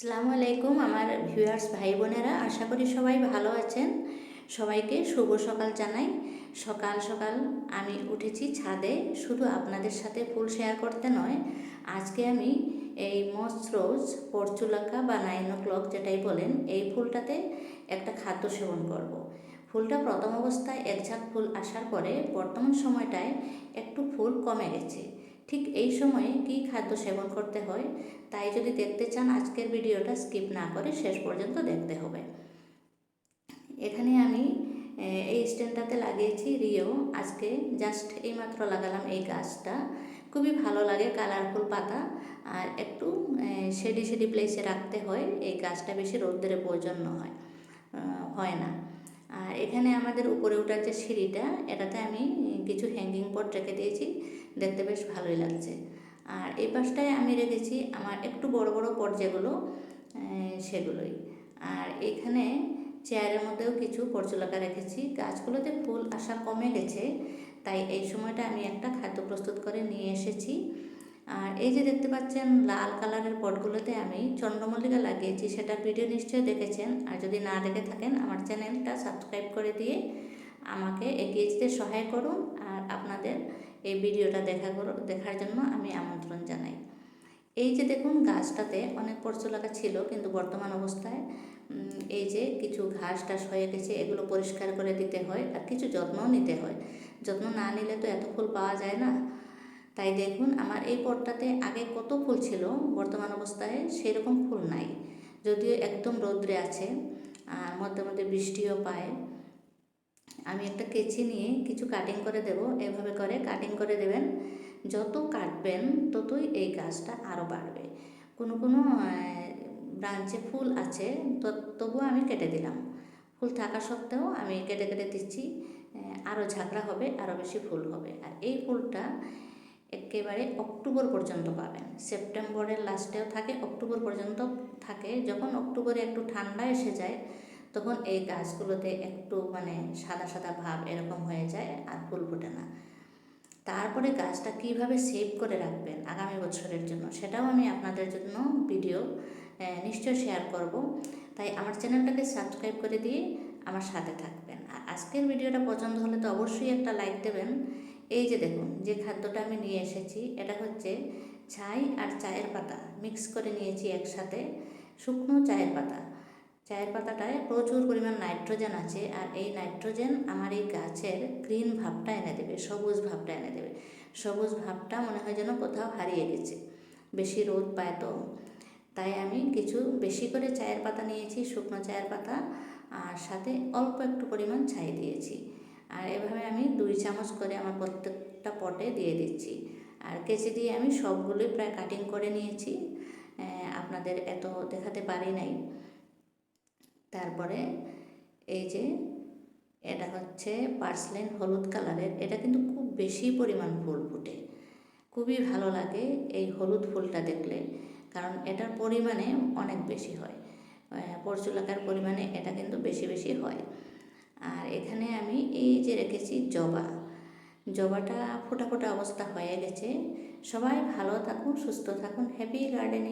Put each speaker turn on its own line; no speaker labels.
আসসালামু আলাইকুম আমার ভিউয়ার্স ভাই বোনেরা আশা করি সবাই ভালো আছেন। সবাইকে শুভ সকাল জানাই। সকাল সকাল আমি উঠেছি ছাদে, শুধু আপনাদের সাথে ফুল শেয়ার করতে নয়, আজকে আমি এই মসরোজ পরচুলাকা বা নাইন ও ক্লক যেটাই বলেন, এই ফুলটাতে একটা খাদ্য সেবন করব। ফুলটা প্রথম অবস্থায় এক ঝাঁক ফুল আসার পরে বর্তমান সময়টায় একটু ফুল কমে গেছে। ঠিক এই সময়ে কী খাদ্য সেবন করতে হয়, তাই যদি দেখতে চান আজকের ভিডিওটা স্কিপ না করে শেষ পর্যন্ত দেখতে হবে। এখানে আমি এই স্ট্যান্ডটাতে লাগিয়েছি রিও। আজকে জাস্ট এইমাত্র লাগালাম এই গাছটা। খুবই ভালো লাগে কালারফুল পাতা। আর একটু শেডি শেডি প্লেসে রাখতে হয়, এই গাছটা বেশি রোদ্রের প্রয়োজন হয় হয় না। আর এখানে আমাদের উপরে ওঠার যে সিঁড়িটা, এটাতে আমি কিছু হ্যাঙ্গিং পট রেখে দিয়েছি। দেখতে বেশ ভালোই লাগছে। আর এই পাশটায় আমি রেখেছি আমার একটু বড় বড় পট যেগুলো সেগুলোই। আর এখানে চেয়ারের মধ্যেও কিছু পরচুলাকা রেখেছি। গাছগুলোতে ফুল আসা কমে গেছে, তাই এই সময়টা আমি একটা খাদ্য প্রস্তুত করে নিয়ে এসেছি। আর এই যে দেখতে পাচ্ছেন লাল কালারের পটগুলোতে আমি চন্দ্রমল্লিকা লাগিয়েছি, সেটার ভিডিও নিশ্চয়ই দেখেছেন। আর যদি না দেখে থাকেন, আমার চ্যানেলটা সাবস্ক্রাইব করে দিয়ে আমাকে এগিয়ে যেতে সহায় করুন আর আপনাদের এই ভিডিওটা দেখা দেখার জন্য আমি আমন্ত্রণ জানাই। এই যে দেখুন গাছটাতে অনেক পরচুলাকা ছিল, কিন্তু বর্তমান অবস্থায় এই যে কিছু ঘাস টাস হয়ে গেছে, এগুলো পরিষ্কার করে দিতে হয় আর কিছু যত্নও নিতে হয়। যত্ন না নিলে তো এত ফুল পাওয়া যায় না। তাই দেখুন, আমার এই পটটাতে আগে কত ফুল ছিল, বর্তমান অবস্থায় সেরকম ফুল নাই। যদিও একদম রৌদ্রে আছে আর মধ্যে মধ্যে বৃষ্টিও পায়। আমি একটা কেচি নিয়ে কিছু কাটিং করে দেব, এভাবে করে কাটিং করে দেবেন। যত কাটবেন, ততই এই গাছটা আরও বাড়বে। কোনো কোনো ব্রাঞ্চে ফুল আছে তবুও আমি কেটে দিলাম। ফুল থাকা সত্ত্বেও আমি কেটে কেটে দিচ্ছি আরও ঝাঁকড়া হবে, আরও বেশি ফুল হবে। আর এই ফুলটা একেবারে অক্টোবর পর্যন্ত পাবেন। সেপ্টেম্বরের লাস্টেও থাকে, অক্টোবর পর্যন্ত থাকে। যখন অক্টোবরে একটু ঠান্ডা এসে যায়, তখন এই গাছগুলোতে একটু মানে সাদা সাদা ভাব এরকম হয়ে যায় আর ফুল ফোটে না। তারপরে গাছটা কীভাবে সেভ করে রাখবেন আগামী বছরের জন্য, সেটাও আমি আপনাদের জন্য ভিডিও নিশ্চয় শেয়ার করব। তাই আমার চ্যানেলটাকে সাবস্ক্রাইব করে দিয়ে আমার সাথে থাকবেন। আর আজকের ভিডিওটা পছন্দ হলে তো অবশ্যই একটা লাইক দেবেন। এই যে দেখুন, যে খাদ্যটা আমি নিয়ে এসেছি, এটা হচ্ছে ছাই আর চায়ের পাতা। মিক্স করে নিয়েছি একসাথে শুকনো চায়ের পাতা। চায়ের পাতাটায় প্রচুর পরিমাণ নাইট্রোজেন আছে আর এই নাইট্রোজেন আমার এই গাছের গ্রিন ভাবটা এনে দেবে, সবুজ ভাবটা এনে দেবে। সবুজ ভাবটা মনে হয় যেন কোথাও হারিয়ে গেছে, বেশি রোদ পায় তো তাই আমি কিছু বেশি করে চায়ের পাতা নিয়েছি, শুকনো চায়ের পাতা, আর সাথে অল্প একটু পরিমাণ ছাই দিয়েছি। আর এভাবে আমি দুই চামচ করে আমার প্রত্যেকটা পটে দিয়ে দিচ্ছি। আর কেচি দিয়ে আমি সবগুলোই প্রায় কাটিং করে নিয়েছি। আপনাদের এত দেখাতে পারি নাই। তারপরে এই যে, এটা হচ্ছে পার্সলেন হলুদ কালারের। এটা কিন্তু খুব বেশি পরিমাণ ফুল ফুটে। খুবই ভালো লাগে এই হলুদ ফুলটা দেখলে। কারণ এটার পরিমাণে অনেক বেশি হয়। পরচুলাকার পরিমাণে এটা কিন্তু বেশি বেশি হয়। আর এখানে আমি এই যে রেখেছি জবা। জবাটা ফোটা ফোটা অবস্থা হয়ে গেছে। সবাই ভালো থাকুন, সুস্থ থাকুন। Happy gardening